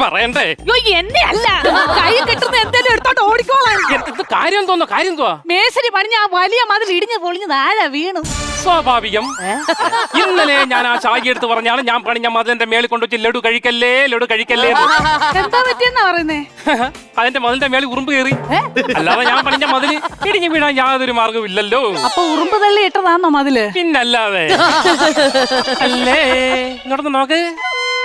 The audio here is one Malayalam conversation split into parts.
പറയണ്ടേ? അയ്യോ എന്നെ അല്ല കൈ കിട്ടുന്ന എന്തേലും എടുത്തോണ്ട് ഓടിക്കോളാൻ എന്ത് കാര്യം തോന്നുന്നു കാര്യം എന്തുവാ? മേശരി പണിഞ്ഞ ആ വലിയ മതിൽ ഇടിഞ്ഞു പൊളിഞ്ഞ് താഴെ വീണു. സ്വാഭാവികം. ഇന്നലെ ഞാൻ ആ ശാഖ എടുത്ത് പറഞ്ഞാണ് ഞാൻ പണിഞ്ഞ മതിലിന്റെ മേളിൽ കൊണ്ടുവച്ച് ലഡു കഴിക്കല്ലേ ലഡു കഴിക്കല്ലേ. എന്താ പറ്റിയെന്നാ പറയുന്നേ? അതിന്റെ മതിലിന്റെ മേളിൽ ഉറുമ്പ് കയറി. അല്ലാതെ ഞാൻ പണിഞ്ഞ മതിൽ ഇടിഞ്ഞു വീണാൽ യാതൊരു മാർഗവും ഇല്ലല്ലോ. അപ്പൊ ഉറുമ്പ് തള്ളി ഇട്ടതാണോ മതിൽ? പിന്നല്ലാതെ. അല്ലേ? ഇങ്ങോട്ടൊന്ന് നോക്ക്.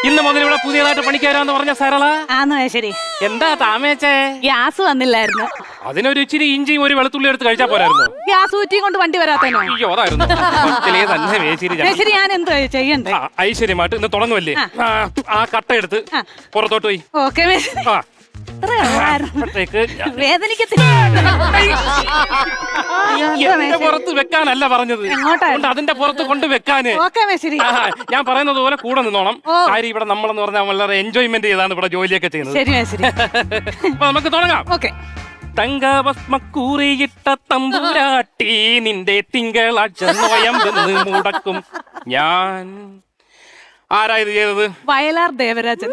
ഇന്ന് മുതൽ ഇവിടെ പുതിയതായിട്ട് പണിക്കാരാന്ന് പറഞ്ഞ സരള? ആന്ന് ശരി എന്താ താമേച്ചേ? ഗ്യാസ് വന്നില്ലായിരുന്നു. അതിനൊരു ഇച്ചിരി ഇഞ്ചിയും ഒരു വെളുത്തുള്ളി എടുത്ത് കഴിച്ചാ പോരായിരുന്നു. ഗ്യാസ് ഊറ്റിയും കൊണ്ട് വണ്ടി വരാത്തേനോ? അയ്യോ അതായിരുന്നു. കൊച്ചിലേ തന്നെ വേച്ചിരി ഞാൻ- മേശരി ഞാൻ എന്തോ ചെയ്യണ്ടേ? ആ, ഐശ്വര്യമായിട്ട് ഇന്ന് തുടങ്ങുമല്ലേ ആ, കട്ട എടുത്ത് പുറത്തോട്ട് പോയി. ഓക്കെ ആ. ഇത്രേ ഉള്ളായിരുന്നു. അപ്പോഴത്തേക്ക് വേദനിക്കത്തില്ല. എന്താ എന്റെ മേശരി? പുറത്ത് വെക്കാനല്ല പറഞ്ഞത്? കൊണ്ട് അതിന്റെ പുറത്ത് കൊണ്ട് വെക്കാന്. ഓക്കെ മേശരി. ആ, ഞാൻ പറയുന്നത് പോലെ കൂടെ നിന്നോണം. ഓ. കാര്യം ഇവിടെ നമ്മളെന്ന് പറഞ്ഞാൽ വളരെ എൻജോയ്മെന്റ് ചെയ്താണ് ഇവിടെ ജോലിയൊക്കെ ചെയ്യുന്നത്. ശരി മേശരി. അപ്പൊ നമുക്ക് തുടങ്ങാം. ഓക്കെ. തങ്കഭസ്മക്കൂറിയിട്ട തമ്പുരാട്ടി നിന്റെ തിങ്കളാഴ്ച നോയമ്പെന്ന് മുടക്കും. ഞാൻ ആരാ ഇത് ചെയ്തത്? വയലാർ ദേവരാജൻ.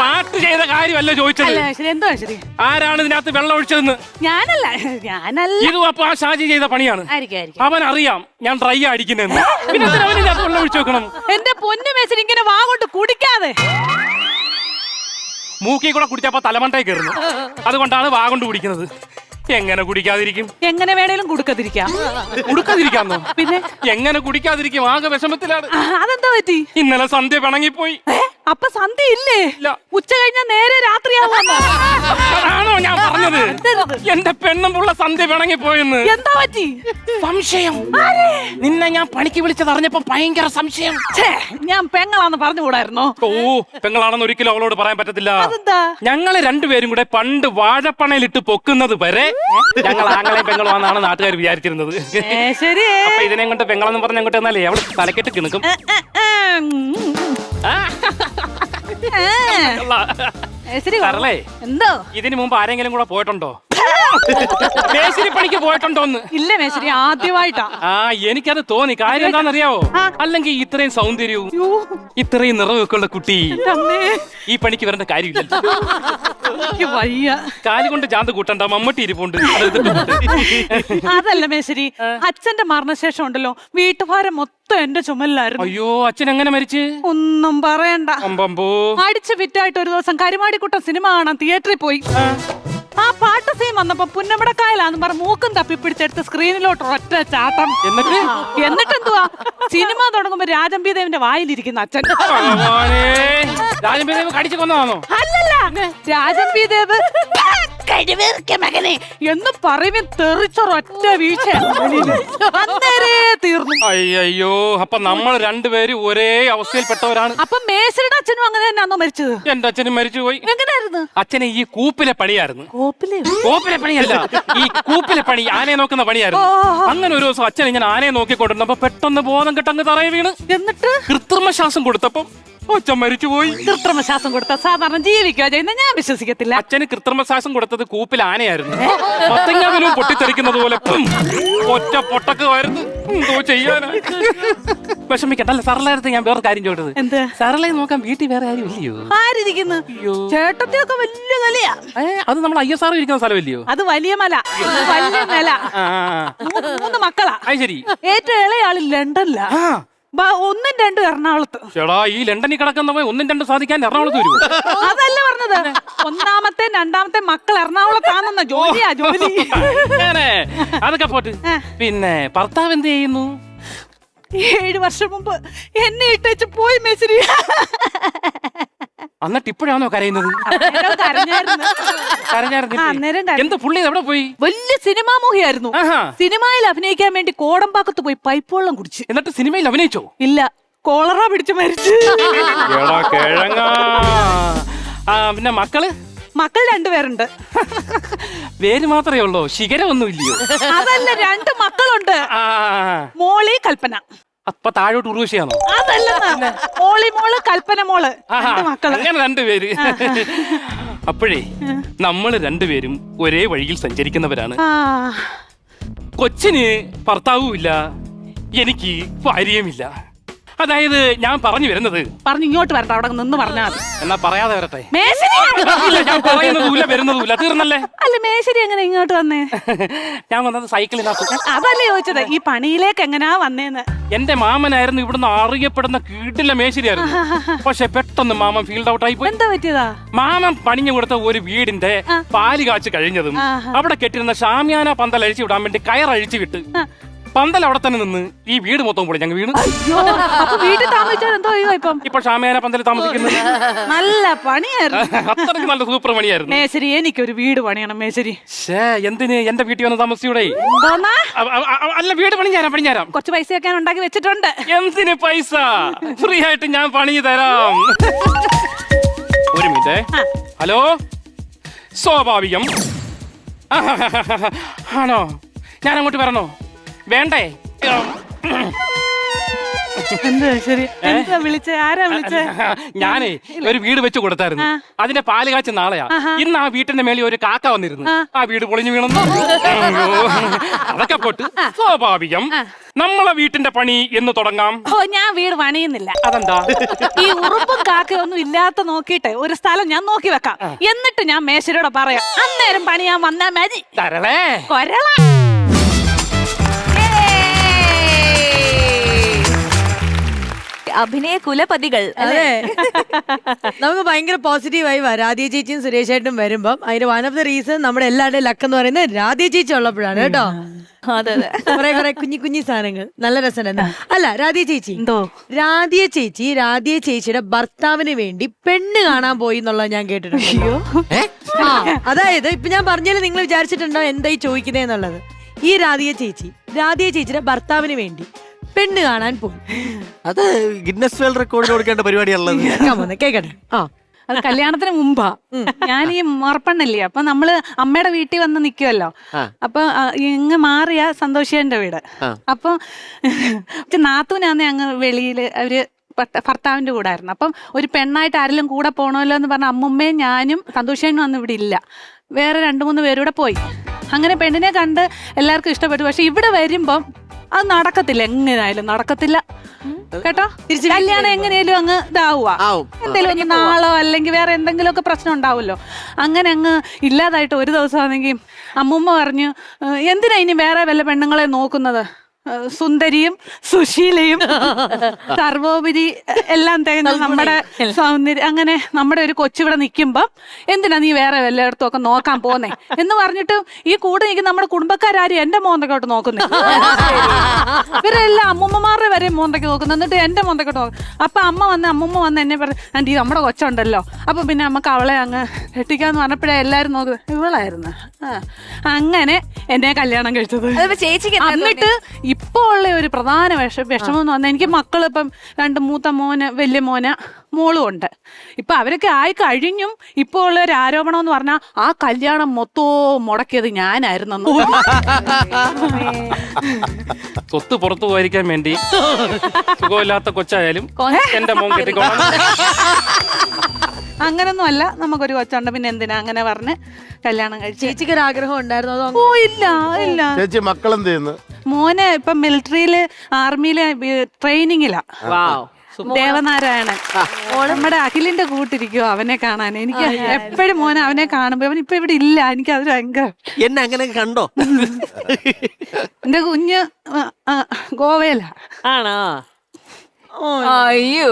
പാട്ട് ചെയ്ത കാര്യമല്ല ചോദിച്ചത്. അല്ല മേശരി എന്തോ ശരി? ആരാണ് ഇതിനകത്ത് വെള്ളം ഒഴിച്ചതെന്ന്? ഞാനല്ല ഞാനല്ല. ഇതും അപ്പൊ ആ ഷാജി ചെയ്ത പണിയാണ്. ആയിരിക്കും ആയിരിക്കും. അവൻ അറിയാം ഞാൻ ഡ്രൈ അടിക്കുന്നെന്ന്. പിന്നെ എന്തിനാ അവൻ ഇതിനകത്ത് വെള്ളം ഒഴിച്ചു വെക്കണം? എന്റെ പൊന്നു മേശരി ഇങ്ങനെ വാ കൊണ്ട് കുടിക്കാതെ. മൂക്കി കൂടെ കുടിച്ചപ്പോ തലമണ്ടേ കയറുന്നു. അതുകൊണ്ടാണ് വാ കൊണ്ട് കുടിക്കുന്നത്. എങ്ങനെ കുടിക്കാതിരിക്കും? എങ്ങനെ വേണേലും കൊടുക്കാതിരിക്കാം. കുടുക്കാതിരിക്കാന്നോ? പിന്നെ? എങ്ങനെ കുടിക്കാതിരിക്കും? ആകെ വിഷമത്തിലാണ്. അതെന്താ പറ്റി? ഇന്നലെ സന്ധ്യ പിണങ്ങിപ്പോയി. അപ്പൊ സന്ധ്യ ഇല്ലേ? ഉച്ച കഴിഞ്ഞ നേരെ രാത്രിയാവാന്നോ അതാണോ ഞാൻ പറഞ്ഞത്? എന്റെ പെണ്ണും പുള്ള സന്ധ്യ പിണങ്ങിപ്പോയെന്ന് എന്താ പറ്റി? സംശയം. നിന്നെ ഞാൻ പണിക്ക് വിളിച്ചത് അറിഞ്ഞപ്പോ ഭയങ്കര സംശയം. ഞാൻ പെങ്ങളാന്ന് പറഞ്ഞുകൂടായിരുന്നോ? ഓ പെങ്ങളാണെന്ന് ഒരിക്കലും അവളോട് പറയാൻ പറ്റത്തില്ല. ഞങ്ങൾ രണ്ടുപേരും കൂടെ പണ്ട് വാഴപ്പണയിലിട്ട് പൊക്കുന്നത് വരെ ഞങ്ങൾ ആങ്ങളെ പെങ്ങളുമാണെന്നാണ് നാട്ടുകാർ വിചാരിച്ചിരുന്നത്. ശരി ഇതിനെ കൊണ്ട് പെങ്ങളെന്ന് പറഞ്ഞ അങ്ങോട്ട് എന്നാലേ അവൾ തലക്കെട്ട് കിണക്കും. ശരി എന്തോ? ഇതിനു മുമ്പ് ആരെങ്കിലും കൂടെ പോയിട്ടുണ്ടോ? മേശിരി പണിക്ക് പോയിട്ടുണ്ടോന്ന്? ഇല്ല മേശരി ആദ്യമായിട്ടാ. ആ എനിക്കത് തോന്നി. കാര്യം എന്താണെന്നറിയാവോ. അല്ലെങ്കിൽ ഇത്രയും സൗന്ദര്യവും ഇത്രയും നിറവൊക്കെ ഉള്ള കുട്ടി ഈ പണിക്ക് വരേണ്ട കാര്യമില്ല. എനിക്ക് വയ്യ. കാൽ കൊണ്ട് ചാന്ത് കൂട്ടണ്ട മമ്മട്ടി ഇരിപ്പുണ്ട്. അതല്ല മേശരി അച്ഛന്റെ മരണശേഷം ഉണ്ടല്ലോ വീട്ടുഭാരം മൊത്തം എന്റെ ചുമലിലായിരുന്നു. അയ്യോ അച്ഛൻ എങ്ങനെ മരിച്ചു? ഒന്നും പറയണ്ട. അടിച്ചു വിറ്റായിട്ട് ഒരു ദിവസം കരിമാടിക്കുട്ടം സിനിമ കാണാൻ തിയേറ്ററിൽ പോയി. പാട്ട് സീൻ വന്നപ്പോ പുന്നമടക്കായലാന്ന് പറഞ്ഞ മൂക്കും തപ്പി പിടിച്ചെടുത്ത് സ്ക്രീനിലോട്ട് ഒറ്റ ചാട്ടം. എന്നിട്ട്? എന്നിട്ട് എന്തുവാ സിനിമ തുടങ്ങുമ്പോ രാജംബിദേവിന്റെ വായിലിരിക്കുന്ന അച്ഛൻ. രാജംബിദേവ് കടിച്ചു കൊന്നതാണോ? അല്ലല്ല രാജംബി ദേവ് കഴിവേറിക്ക മകനെ. എന്ന് പറയും തെറിച്ചൊരൊറ്റ വീഴ്ച. അന്നേരേ തീർന്നു. അയ്യോ അപ്പൊ നമ്മൾ രണ്ടുപേരും ഒരേ അവസ്ഥയിൽപ്പെട്ടവരാണ് അപ്പൊ മേശരുടെ അച്ഛനും അങ്ങനെ തന്നെയാണോ മരിച്ചത്? എന്റെ അച്ഛനും മരിച്ചുപോയി എങ്ങനെയായിരുന്നു? അച്ഛന് ഈ കൂപ്പിലെ പണിയായിരുന്നു. കോപ്പിൽ? കൂപ്പിലെ പണിയല്ല ഈ കൂപ്പിലെ പണി ആനയെ നോക്കുന്ന പണിയായിരുന്നു. അങ്ങനെ ഒരു ദിവസം അച്ഛൻ ഇങ്ങനെ ആനയെ നോക്കിക്കൊണ്ടിരുന്നപ്പോ പെട്ടെന്ന് ബോധം കെട്ടങ്ങ് തറയെ വീണ്. എന്നിട്ട്? കൃത്രിമ ശ്വാസം കൊടുത്തപ്പം അച്ഛൻ മരിച്ചുപോയി. കൃത്രിമ ശ്വാസം കൊടുത്ത സാധാരണ ജീവിക്കുക ചെയ്യുന്ന ഞാൻ വിശ്വസിക്കത്തില്ല. അച്ഛന് കൃത്രിമ ശ്വാസം കൊടുത്തത് കൂപ്പിൽ ആനയായിരുന്നു. പത്തങ്ങാവിലും പൊട്ടിത്തെറിക്കുന്നത് പോലെ ഒറ്റ പൊട്ടക്കുമായിരുന്നു എന്തോ ചെയ്യാനാ വിഷമിക്കട്ടല്ല സരളടുത്ത് ഞാൻ വേറെ കാര്യം ചോദിച്ചത്. എന്ത്? സരളയെ നോക്കാൻ വീട്ടിൽ വേറെ ആരും ഇല്ലയോ ആരിരിക്കുന്നു ചേട്ടത്തിയൊക്കെ വലിയ നിലയാ അത് നമ്മൾ ഐ എസ് ആർ ഇരിക്കുന്ന സ്ഥലമില്ലയോ? അത് വലിയ മല. വലിയ നില. മൂന്ന് മക്കളാ. ശരി. ഏറ്റവും ഇളയാൾ ലണ്ടനിലാ. ഒന്നും രണ്ടും എറണാകുളത്ത്. ചേടാ ഈ ലണ്ടനിൽ കിടക്കുന്നവൻ ഒന്നും രണ്ടും സാധിക്കാൻ എറണാകുളത്ത് വരുമോ അതല്ല പറഞ്ഞത്. ഒന്നാമത്തെ രണ്ടാമത്തെ മക്കൾ എറണാകുളത്താണെന്ന ജോലിയാ ജോലി. അങ്ങനെ. അതൊക്കെ പോട്ട്. പിന്നെ ഭർത്താവ് എന്ത് ചെയ്യുന്നു? ഏഴ് വർഷം മുമ്പ് എന്നെ ഇട്ടേച്ച് പോയി മേശരി. എന്നിട്ട് ഇപ്പോഴാണോ കരയുന്നത് കരഞ്ഞായിരുന്നു എന്ത് പുള്ളി എവിടെ പോയി? വലിയ സിനിമാ മോഹിയായിരുന്നു. സിനിമയിൽ അഭിനയിക്കാൻ വേണ്ടി കോടമ്പാക്കത്ത് പോയി പൈപ്പ് വെള്ളം കുടിച്ച്. എന്നിട്ട് സിനിമയിൽ അഭിനയിച്ചോ? ഇല്ല കോളറ പിടിച്ച് മരിച്ചു. എടാ കിഴങ്ങ. പിന്നെ മക്കൾ? മക്കൾ രണ്ടുപേരുണ്ട്. പേര് മാത്രമേ ഉള്ളൂ? ശിഖരമൊന്നും ഇല്ലയോ അതല്ല രണ്ട് മക്കളുണ്ട്. ആ. മോളി കൽപ്പന. അപ്പൊ താഴോട്ട് ഉറുവശിയാണോ അതല്ല മോളി മോൾ കൽപ്പന മോൾ. മക്കൾ. അങ്ങനെ രണ്ടുപേര് അപ്പോഴേ നമ്മൾ രണ്ടുപേരും ഒരേ വഴിയിൽ സഞ്ചരിക്കുന്നവരാണ്. ആ. കൊച്ചിന് ഭർത്താവുമില്ല എനിക്ക് ഭാര്യയുമില്ല. അതായത് ഞാൻ പറഞ്ഞു വരുന്നത്. പറഞ്ഞു ഇങ്ങോട്ട് വരട്ടെ അവിടെ നിന്ന് പറഞ്ഞാൽ മതി. എന്നാ പറയാതെ വരട്ടെ. മേശരി ഇല്ല ഞാൻ പറയുന്നതുമില്ല വരുന്നതുമില്ല തീർന്നല്ലേ? അല്ല മേശരി എങ്ങനെ ഇങ്ങോട്ട് വന്നേ? ഞാൻ വന്നത് സൈക്കിളിനകത്ത് അതല്ലേ ചോദിച്ചത് ഈ പണിയിലേക്ക് എങ്ങനാ വന്നേന്ന്? എന്റെ മാമനായിരുന്നു ഇവിടുന്ന് അറിയപ്പെടുന്ന കീട്ടില്ല മേശരിയായിരുന്നു. പക്ഷെ പെട്ടെന്ന് മാമൻ ഫീൽഡ് ഔട്ട് ആയി പോയി എന്താ പറ്റിയതാ? മാമൻ പണിഞ്ഞു കൊടുത്ത ഒരു വീടിന്റെ പാൽ കാച്ചു കഴിഞ്ഞതും അവിടെ കെട്ടിരുന്ന ഷാമിയാന പന്തൽ അഴിച്ചു വിടാൻ വേണ്ടി കയർ അഴിച്ചു വിട്ട് പന്തൽ അവിടെ തന്നെ നിന്ന് ഈ വീട് മൊത്തം പൊളി ഞങ്ങൾ വീണ്. അപ്പൊ വീട്ടിൽ താമസിച്ചാൽ എന്തോ ചെയ്യുക ഇപ്പം. ഇപ്പൊ ഷാമിയാന പന്തൽ താമസിക്കുന്നത് നല്ല പണിയായിരുന്നു. അത്രയ്ക്ക് നല്ല സൂപ്പർ പണിയായിരുന്നു. മേശരി എനിക്കൊരു വീട് പണിയണം മേശരി. ഷേ എന്തിന് എന്റെ വീട്ടിൽ വന്ന് താമസിച്ചൂടെ? അല്ല അ- അ- അ- അല്ല വീട് പണിഞ്ഞാരാം പണിഞ്ഞാരാം? കുറച്ച് പൈസയൊക്കെ ഞാൻ ഉണ്ടാക്കി വെച്ചിട്ടുണ്ട്. എന്തിന് പൈസ? ഫ്രീ ആയിട്ട് ഞാൻ പണി തരാം. ഒരു മിനിറ്റ്. ഹലോ? സ്വാഭാവികം. ആണോ? ഞാൻ അങ്ങോട്ട് വരണോ? വേണ്ടേ? എന്താ ശരി? എന്താ വിളിച്ചേ? ആരാ വിളിച്ചേ? ഞാനേ ഒരു വീട് വെച്ച് കൊടുത്തായിരുന്നു. അതിന്റെ പാൽ കാച്ച നാളെയാ. ഇന്ന് ആ വീട്ടിന്റെ മേളിൽ ഒരു കാക്ക വന്നിരുന്നു. ആ. വീട് പൊളിഞ്ഞു വീണെന്നു. അതൊക്കെ പോട്ട് സ്വാഭാവികം. നമ്മളെ വീട്ടിന്റെ പണി എന്ന് തുടങ്ങാം. ഓ ഞാൻ വീട് പണിയുന്നില്ല. അതെന്താ? ഈ ഉറുപ്പും കാക്കയൊന്നും ഇല്ലാത്ത നോക്കിട്ടെ ഒരു സ്ഥലം ഞാൻ നോക്കി വെക്കാം. എന്നിട്ട് ഞാൻ മേശരോട് പറയാം അന്നേരം പണിയാൻ വന്നാ മതി. കൊരള. അഭിനയ കുലപതികൾ അതെ. നമുക്ക് ഭയങ്കര പോസിറ്റീവായി രാധേ ചേച്ചിയും സുരേഷ് സുരേഷേട്ടും വരുമ്പം അതിന്റെ വൺ ഓഫ് ദ റീസൺ നമ്മുടെ എല്ലാവരുടെയും ലക്ക് എന്ന് പറയുന്നത് രാധേ ചേച്ചി ഉള്ളപ്പോഴാണ് കേട്ടോ. അതെ അതെ. കുറെ കുറെ കുഞ്ഞി കുഞ്ഞി സാധനങ്ങൾ. നല്ല രസമുണ്ട്. അല്ല രാധേ ചേച്ചി. എന്തോ? രാധിയ ചേച്ചി രാധിയ ചേച്ചിയുടെ ഭർത്താവിന് വേണ്ടി പെണ്ണ് കാണാൻ പോയി എന്നുള്ളത് ഞാൻ കേട്ടിട്ടുണ്ട്. അയ്യോ. ആ, അതായത് ഇപ്പൊ ഞാൻ പറഞ്ഞാലും നിങ്ങൾ വിചാരിച്ചിട്ടുണ്ടോ എന്തായി ചോദിക്കുന്നേന്നുള്ളത് ഈ രാധിയ ചേച്ചി രാധിയ ചേച്ചിയുടെ ഭർത്താവിന് വേണ്ടി പെണ്ണ് കാണാൻ പോയി. അത് ഗിന്നസ് വേൾഡ് റെക്കോർഡിന് കൊടുക്കേണ്ട പരിപാടിയാണുള്ളത്. കേൾക്കാൻ കേക്കട്ടെ ആ. അത് കല്യാണത്തിന് മുമ്പാ. ഞാൻ ഈ മറപ്പണ്ണല്ലേ അപ്പൊ നമ്മൾ അമ്മയുടെ വീട്ടിൽ വന്ന് നിക്കുവല്ലോ. അപ്പൊ ഇങ്ങ് മാറിയ സന്തോഷിയന്റെ വീട്. അപ്പൊ നാത്തൂനാന്ന് അങ്ങ് വെളിയിൽ അവർ ഭർത്ത- ഭർത്താവിന്റെ കൂടെ ആയിരുന്നു അപ്പം ഒരു പെണ്ണായിട്ട് ആരെങ്കിലും കൂടെ പോണല്ലോ എന്ന് പറഞ്ഞ അമ്മുമ്മയും ഞാനും സന്തോഷനും അന്ന് ഇവിടെ ഇല്ല. വേറെ രണ്ടു മൂന്ന് പേരൂടെ പോയി. അങ്ങനെ പെണ്ണിനെ കണ്ട് എല്ലാവർക്കും ഇഷ്ടപ്പെട്ടു. പക്ഷെ ഇവിടെ വരുമ്പം അത് നടക്കത്തില്ല. എങ്ങനെയായാലും നടക്കത്തില്ല. കേട്ടോ? കല്യാണം എങ്ങനെയാലും അങ്ങ് ഇതാവുക. ആവും. എന്തെങ്കിലും ഒന്ന് നാളോ അല്ലെങ്കിൽ വേറെ എന്തെങ്കിലും ഒക്കെ പ്രശ്നം ഉണ്ടാവുമല്ലോ. അങ്ങനെ അങ്ങ് ഇല്ലാതായിട്ട് ഒരു ദിവസം ആണെങ്കിൽ അമ്മൂമ്മ പറഞ്ഞു "ഏഹ്, എന്തിനാ ഇനി വേറെ വല്ല പെണ്ണുങ്ങളെ നോക്കുന്നത്? സുന്ദരിയും സുശീലയും സർവോപരി എല്ലാം തികഞ്ഞ നമ്മുടെ സൗന്ദര്യം അങ്ങനെ നമ്മുടെ ഒരു കൊച്ചിവിടെ നിൽക്കുമ്പം എന്തിനാ നീ വേറെ വല്ലയിടത്തും ഒക്കെ നോക്കാൻ പോന്നെ എന്ന് പറഞ്ഞിട്ട് ഈ കൂടെ നിൽക്കുന്ന നമ്മുടെ കുടുംബക്കാരും എന്റെ മോന്തക്കോട്ട് നോക്കുന്നു. ഇവരെല്ലാം അമ്മൂമ്മമാരുടെ വരെ മോന്തയ്ക്ക് നോക്കുന്നു. എന്നിട്ട് എന്റെ മോന്തക്കോട്ട് നോക്കും അപ്പൊ അമ്മ വന്ന് അമ്മൂമ്മ വന്ന് എന്നെ പറഞ്ഞു ആന്റി നമ്മുടെ കൊച്ചുണ്ടല്ലോ. അപ്പൊ പിന്നെ നമുക്ക് അവളെ അങ്ങ് കെട്ടിക്കാന്ന് പറഞ്ഞപ്പോഴേ എല്ലാരും നോക്കുന്നത് ഇവളായിരുന്നു. അങ്ങനെ എന്നെ കല്യാണം കഴിച്ചത്. എന്നിട്ട് ഇപ്പൊ ഉള്ള ഒരു പ്രധാന വിഷ വിഷമം എന്ന് പറഞ്ഞാൽ എനിക്ക് മക്കളിപ്പം രണ്ട് മൂത്ത മോന് വലിയ മോന് മോളും ഉണ്ട്. ഇപ്പൊ അവരൊക്കെ ആയി കഴിഞ്ഞും ഇപ്പൊ ഉള്ള ഒരു ആരോപണം എന്ന് പറഞ്ഞാൽ ആ കല്യാണം മൊത്തവും മുടക്കിയത് ഞാനായിരുന്നു സ്വത്ത് പുറത്തു പോയിരിക്കാൻ വേണ്ടി സുഖമില്ലാത്ത കൊച്ചായാലും എന്റെ മോൻ കെട്ടിക്കോണം അങ്ങനൊന്നും അല്ല. നമുക്കൊരു കൊച്ചുണ്ട്. പിന്നെ എന്തിനാ അങ്ങനെ പറഞ്ഞ് കല്യാണം കഴിച്ചു ചേച്ചിക്ക് ഒരു ആഗ്രഹം ഉണ്ടായിരുന്നു. അതോ ഓ ഇല്ല ഇല്ല. ചേച്ചി മക്കളെന്ത് ചെയ്യുന്നു? മോന് ഇപ്പൊ മിലിറ്ററിയിൽ ആർമിയിൽ ട്രെയിനിങ്ങിലാ ദേവനാരായണൻ. നമ്മുടെ അഖിലിന്റെ കൂട്ടിരിക്കുവോ അവനെ കാണാൻ. എനിക്ക് എപ്പോഴും മോനെ അവനെ കാണുമ്പോ അവൻ ഇപ്പൊ ഇവിടെ ഇല്ല. എനിക്ക് അതൊരു ഭയങ്കര എന്നെ അങ്ങനെ കണ്ടോ? എന്റെ കുഞ്ഞ് ഗോവയിലാണോ ആ, ഗോവയിലാ. ആണോ? അയ്യോ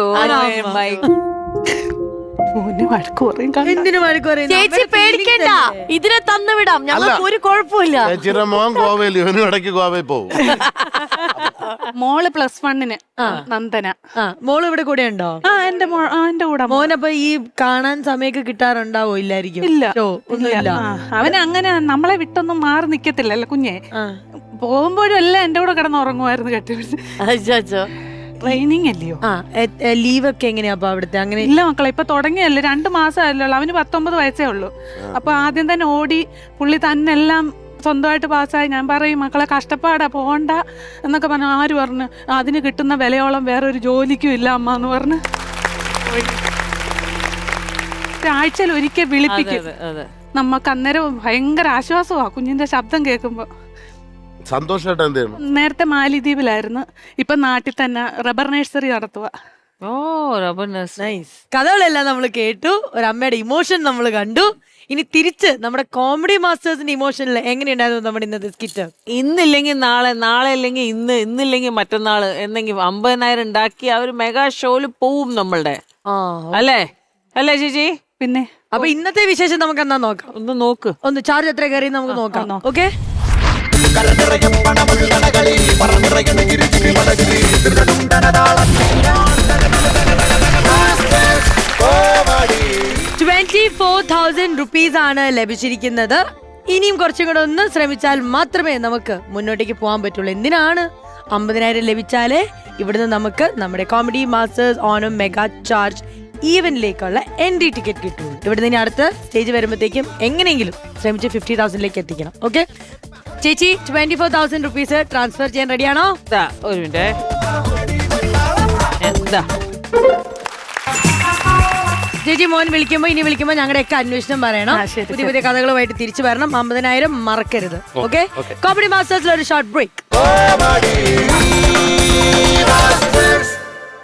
എന്തിനു വഴക്ക് പറയുന്നു? ചേച്ചി feelings പേടിക്കണ്ട. അല്ലേ? ഇതിനെ തന്നു വിടാം ഞങ്ങൾക്ക് ഒരു കുഴപ്പമില്ല. ചേച്ചിയുടെ മോൻ ഗോവയിൽ ഇവനും ഇടയ്ക്ക് ഗോവയിൽ പോകും. മോൾ പ്ലസ് വണ്ണിന് നന്ദന. ആ. മോൾ ഇവിടെ കൂടെ ഉണ്ടോ? ആ എന്റെ മോ ആ, എന്റെ കൂടെ. മോ- മോനപ്പൊ ഈ കാണാൻ സമയൊക്കെ കിട്ടാറുണ്ടാവോ ഇല്ലായിരിക്കും? ഇല്ല. ഷോ ഒന്നുമില്ല. ആ, അവന് അങ്ങനെ നമ്മളെ വിട്ടൊന്നും മാറി നിക്കത്തില്ല അല്ലെ കുഞ്ഞെ. ആ. പോകുമ്പോഴും എല്ലാം എന്റെ കൂടെ കിടന്ന് ഉറങ്ങുമായിരുന്നു കെട്ടിപ്പിടിച്ച്. അച്ഛോ അച്ഛോ ട്രെയിനിങ് അല്ലയോ? ആ ലീവ് ഒക്കെ എങ്ങനെയാ അപ്പൊ അവിടുത്തെ? അങ്ങനെ ഇല്ല മക്കളെ ഇപ്പൊ തുടങ്ങിയല്ലേ രണ്ട് മാസം ഉള്ളൂ അവന് പത്തൊമ്പത് വയസ്സേ ഉള്ളൂ. അപ്പൊ ആദ്യം തന്നെ ഓടി പുള്ളി തന്നെല്ലാം സ്വന്തമായിട്ട് പാസ്സായി. ഞാൻ പറയും മക്കളെ കഷ്ടപ്പാടാ പോണ്ട എന്നൊക്കെ പറഞ്ഞു ആര് പറഞ്ഞു? അതിന് കിട്ടുന്ന വിലയോളം വേറെ ഒരു ജോലിക്കും ഇല്ല അമ്മ എന്ന് പറഞ്ഞു ആഴ്ചയിൽ ഒരിക്കൽ വിളിപ്പിക്കും. നമുക്ക് അന്നേരം ഭയങ്കര ആശ്വാസമാ കുഞ്ഞിന്റെ ശബ്ദം കേൾക്കുമ്പോ. സന്തോഷമായിട്ട് എന്ത് ചെയ്യണം? നേരത്തെ മാലിദ്വീപിലായിരുന്നു. ഇപ്പൊ നാട്ടിൽ തന്നെ റബ്ബർ നഴ്സറി നടത്തുക ഓ റബ്ബർ നൈസ്. കഥകളെല്ലാം നമ്മൾ കേട്ടു. ഒരു അമ്മയുടെ ഇമോഷൻ നമ്മൾ കണ്ടു. ഇനി തിരിച്ച് നമ്മുടെ കോമഡി മാസ്റ്റേഴ്സിന്റെ ഇമോഷനിൽ എങ്ങനെയുണ്ടായിരുന്നു നമ്മുടെ ഇന്നത്തെ സ്കിറ്റ്? ഇന്നില്ലെങ്കിൽ നാളെ നാളെ അല്ലെങ്കിൽ ഇന്ന് ഇന്നില്ലെങ്കിൽ മറ്റന്നാൾ എന്നെങ്കിൽ അമ്പതിനായിരം ഉണ്ടാക്കി ആ ഒരു മെഗാ ഷോയിൽ പോവും നമ്മളുടെ. ആ. അല്ലേ? അല്ലേ ചേച്ചി? പിന്നെ? അപ്പൊ ഇന്നത്തെ വിശേഷം നമുക്ക് എന്നാ നോക്കാം? ഒന്ന് നോക്ക്. ഒന്ന് ചാർജ് എത്ര കയറി നമുക്ക് നോക്കാം. ഓക്കെ ആണ് ലഭിച്ചിരിക്കുന്നത്. ഇനിയും കുറച്ചും കൂടെ ഒന്ന് ശ്രമിച്ചാൽ മാത്രമേ നമുക്ക് മുന്നോട്ടേക്ക് പോകാൻ പറ്റുള്ളൂ. എന്തിനാണ്? അമ്പതിനായിരം ലഭിച്ചാലേ ഇവിടുന്ന് നമുക്ക് നമ്മുടെ comedy masters Onam mega charge ഈവനിലേക്കുള്ള entry ticket കിട്ടുള്ളൂ. ഇവിടുന്ന് ഇനി അടുത്ത സ്റ്റേജ് വരുമ്പോഴത്തേക്കും എങ്ങനെയെങ്കിലും ശ്രമിച്ച് ഫിഫ്റ്റി തൗസൻഡിലേക്ക് എത്തിക്കണം. ഓക്കെ ചേച്ചി twenty four thousand rupees transfer ചെയ്യാൻ റെഡിയാണോ ഒരു മിനിറ്റ്. എന്താ? ചേച്ചി മോൻ വിളിക്കുമ്പോ ഇനി വിളിക്കുമ്പോ ഞങ്ങളുടെയൊക്കെ അന്വേഷണം പറയണം. പുതിയ പുതിയ കഥകളുമായിട്ട് തിരിച്ചു വരണം. അമ്പതിനായിരം മറക്കരുത്. ഓക്കെ? കോമഡി മാസ്റ്റേഴ്സിൽ ഒരു ഷോർട്ട് ബ്രേക്ക്